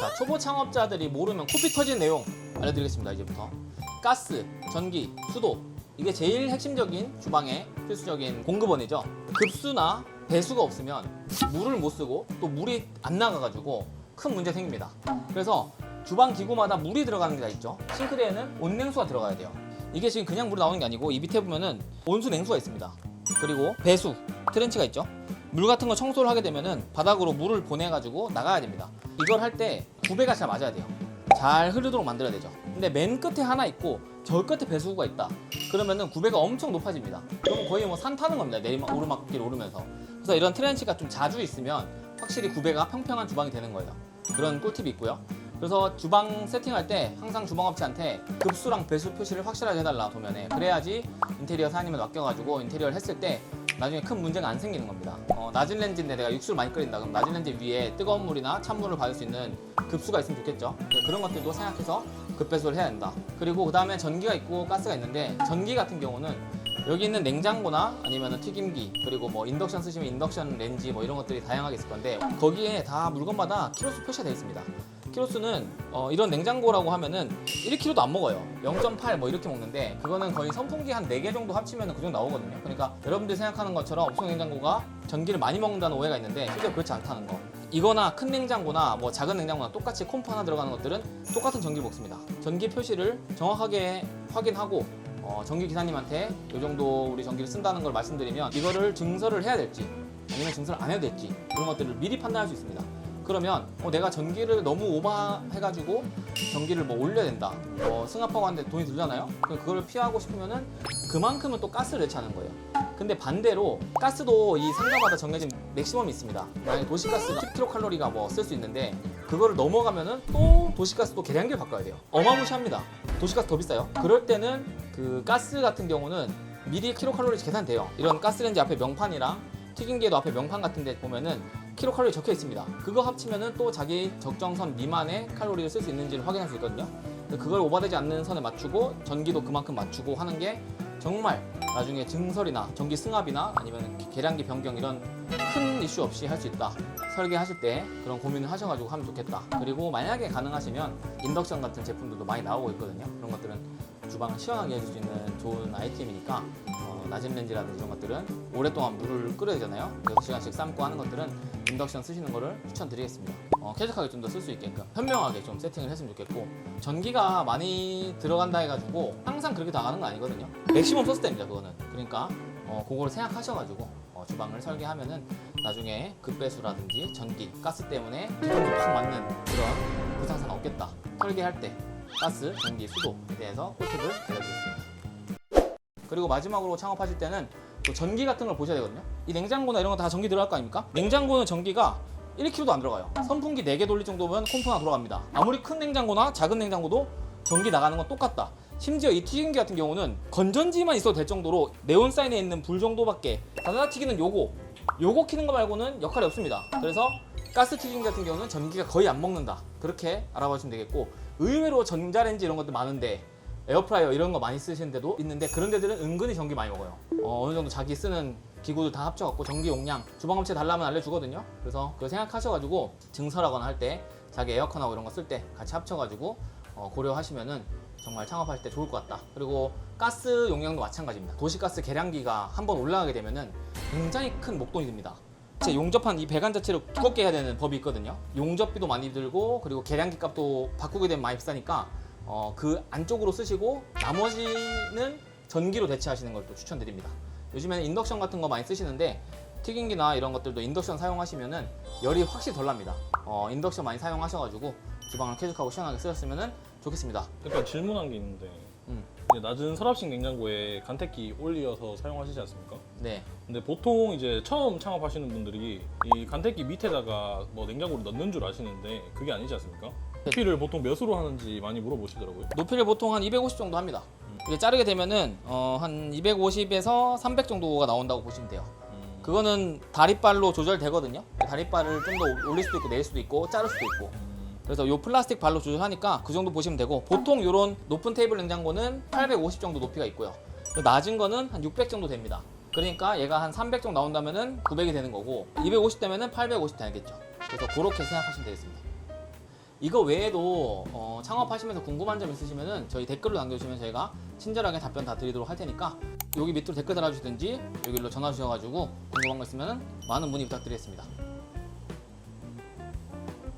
자, 초보 창업자들이 모르면 코피 터진 내용 알려드리겠습니다. 이제부터. 가스, 전기, 수도. 이게 제일 핵심적인 주방의 필수적인 공급원이죠. 급수나 배수가 없으면 물을 못 쓰고 또 물이 안 나가가지고 큰 문제 생깁니다. 그래서 주방 기구마다 물이 들어가는 게 다 있죠. 싱크대에는 온냉수가 들어가야 돼요. 이게 지금 그냥 물이 나오는 게 아니고 이 밑에 보면은 온수 냉수가 있습니다. 그리고 배수, 트렌치가 있죠. 물 같은 거 청소를 하게 되면은 바닥으로 물을 보내가지고 나가야 됩니다. 이걸 할 때 구배가 잘 맞아야 돼요. 잘 흐르도록 만들어야 되죠. 근데 맨 끝에 하나 있고 저 끝에 배수구가 있다. 그러면은 구배가 엄청 높아집니다. 그러면 거의 뭐 산 타는 겁니다. 내리막 오르막길 오르면서. 그래서 이런 트렌치가 좀 자주 있으면 확실히 구배가 평평한 주방이 되는 거예요. 그런 꿀팁이 있고요. 그래서 주방 세팅할 때 항상 주방업체한테 급수랑 배수 표시를 확실하게 해달라 도면에 그래야지 인테리어 사장님을 맡겨가지고 인테리어를 했을 때 나중에 큰 문제가 안 생기는 겁니다. 어, 낮은 렌즈인데 내가 육수를 많이 끓인다 그럼 낮은 렌즈 위에 뜨거운 물이나 찬물을 받을 수 있는 급수가 있으면 좋겠죠. 네, 그런 것들도 생각해서 급배수를 해야 된다. 그리고 그 다음에 전기가 있고 가스가 있는데 전기 같은 경우는 여기 있는 냉장고나 아니면 튀김기 그리고 뭐 인덕션 쓰시면 인덕션 렌지 뭐 이런 것들이 다양하게 있을 건데 거기에 다 물건마다 키로수 표시가 되어 있습니다. 키로수는 어, 이런 냉장고라고 하면은 1kg도 안 먹어요. 0.8 뭐 이렇게 먹는데 그거는 거의 선풍기 한 4개 정도 합치면 그 정도 나오거든요. 그러니까 여러분들이 생각하는 것처럼 업소 냉장고가 전기를 많이 먹는다는 오해가 있는데 실제로 그렇지 않다는 거. 이거나 큰 냉장고나 뭐 작은 냉장고나 똑같이 콤프 하나 들어가는 것들은 똑같은 전기를 먹습니다. 전기 표시를 정확하게 확인하고 어, 전기 기사님한테 이 정도 우리 전기를 쓴다는 걸 말씀드리면 이거를 증설을 해야 될지 아니면 증설을 안 해도 될지 그런 것들을 미리 판단할 수 있습니다. 그러면 어, 내가 전기를 너무 오버해가지고 전기를 뭐 올려야 된다. 어, 승합하고 하는데 돈이 들잖아요. 그걸 피하고 싶으면은 그만큼은 또 가스를 넣자는 거예요. 근데 반대로 가스도 이 상가마다 정해진 맥시멈이 있습니다. 만약에 도시가스가 10kcal가 뭐 쓸 수 있는데 그거를 넘어가면은 또 도시가스도 계량기를 바꿔야 돼요. 어마무시합니다. 도시가스 더 비싸요. 그럴 때는 그 가스 같은 경우는 미리 킬로칼로리 계산돼요. 이런 가스레인지 앞에 명판이랑 튀김기에도 앞에 명판 같은 데 보면은 킬로칼로리 적혀 있습니다. 그거 합치면은 또 자기 적정선 미만의 칼로리를 쓸 수 있는지를 확인할 수 있거든요. 그걸 오버되지 않는 선에 맞추고 전기도 그만큼 맞추고 하는 게 정말 나중에 증설이나 전기 승합이나 아니면 계량기 변경 이런 큰 이슈 없이 할 수 있다. 설계하실 때 그런 고민을 하셔가지고 하면 좋겠다. 그리고 만약에 가능하시면 인덕션 같은 제품들도 많이 나오고 있거든요. 그런 것들은 주방을 시원하게 해줄 수 있는 좋은 아이템이니까 어, 낮은 렌지라든지 이런 것들은 오랫동안 물을 끓여야 되잖아요. 6시간씩 삶고 하는 것들은 인덕션 쓰시는 거를 추천드리겠습니다. 어, 쾌적하게 좀 더 쓸 수 있게끔 현명하게 좀 세팅을 했으면 좋겠고 전기가 많이 들어간다 해가지고 항상 그렇게 나가는 거 아니거든요. 맥시멈 썼을 때입니다. 그거는. 그러니까 어, 그거를 생각하셔가지고 어, 주방을 설계하면은 나중에 급배수라든지 전기, 가스 때문에 기둥이 팍 맞는 그런 부상사가 없겠다. 설계할 때 가스, 전기, 수도에 대해서 꿀팁을 알려드렸습니다. 그리고 마지막으로 창업하실 때는 또 전기 같은 걸 보셔야 되거든요. 이 냉장고나 이런 거 다 전기 들어갈 거 아닙니까? 냉장고는 전기가 1kg도 안 들어가요. 선풍기 4개 돌릴 정도면 콤프 하나 돌아갑니다. 아무리 큰 냉장고나 작은 냉장고도 전기 나가는 건 똑같다. 심지어 이 튀김기 같은 경우는 건전지만 있어도 될 정도로 네온 사인에 있는 불 정도밖에 다다다 튀기는 요거 요거 키는 거 말고는 역할이 없습니다. 그래서 가스 튀김기 같은 경우는 전기가 거의 안 먹는다. 그렇게 알아보시면 되겠고 의외로 전자레인지 이런 것도 많은데 에어프라이어 이런 거 많이 쓰시는 데도 있는데 그런 데들은 은근히 전기 많이 먹어요. 어, 어느 정도 자기 쓰는 기구들 다 합쳐갖고 전기 용량 주방업체 달라면 알려주거든요. 그래서 그거 생각하셔가지고 증설하거나 할 때 자기 에어컨하고 이런 거 쓸 때 같이 합쳐가지고 어, 고려하시면은 정말 창업할 때 좋을 것 같다. 그리고 가스 용량도 마찬가지입니다. 도시가스 계량기가 한번 올라가게 되면은 굉장히 큰 목돈이 듭니다. 제 용접한 이 배관 자체를 두껍게 해야 되는 법이 있거든요. 용접비도 많이 들고 그리고 계량기 값도 바꾸게 되면 많이 비싸니까 어, 그 안쪽으로 쓰시고 나머지는 전기로 대체하시는 걸 또 추천드립니다. 요즘에는 인덕션 같은 거 많이 쓰시는데 튀김기나 이런 것들도 인덕션 사용하시면은 열이 확실히 덜 납니다. 어, 인덕션 많이 사용하셔가지고 주방을 쾌적하고 시원하게 쓰셨으면 좋겠습니다. 약간 질문한 게 있는데 음. 이제 낮은 서랍식 냉장고에 간택기 올려서 사용하시지 않습니까? 네. 근데 보통 이제 처음 창업하시는 분들이 이 간택기 밑에다가 뭐 냉장고를 넣는 줄 아시는데 그게 아니지 않습니까? 높이를 보통 몇으로 하는지 많이 물어보시더라고요. 높이를 보통 한 250 정도 합니다. 이게 자르게 되면은 어, 한 250에서 300 정도가 나온다고 보시면 돼요. 음, 그거는 다리발로 조절되거든요. 다리발을 좀 더 올릴 수도 있고 내릴 수도 있고 자를 수도 있고. 음, 그래서 요 플라스틱 발로 조절하니까 그 정도 보시면 되고 보통 요런 높은 테이블 냉장고는 850 정도 높이가 있고요. 낮은 거는 한 600 정도 됩니다. 그러니까 얘가 한 300 정도 나온다면은 900이 되는 거고 250 되면은 850 되겠죠. 그래서 그렇게 생각하시면 되겠습니다. 이거 외에도 어, 창업하시면서 궁금한 점 있으시면은 저희 댓글로 남겨주시면 저희가 친절하게 답변 다 드리도록 할 테니까 여기 밑으로 댓글 달아주시든지 여기로 전화 주셔가지고 궁금한 거 있으면 많은 문의 부탁드리겠습니다.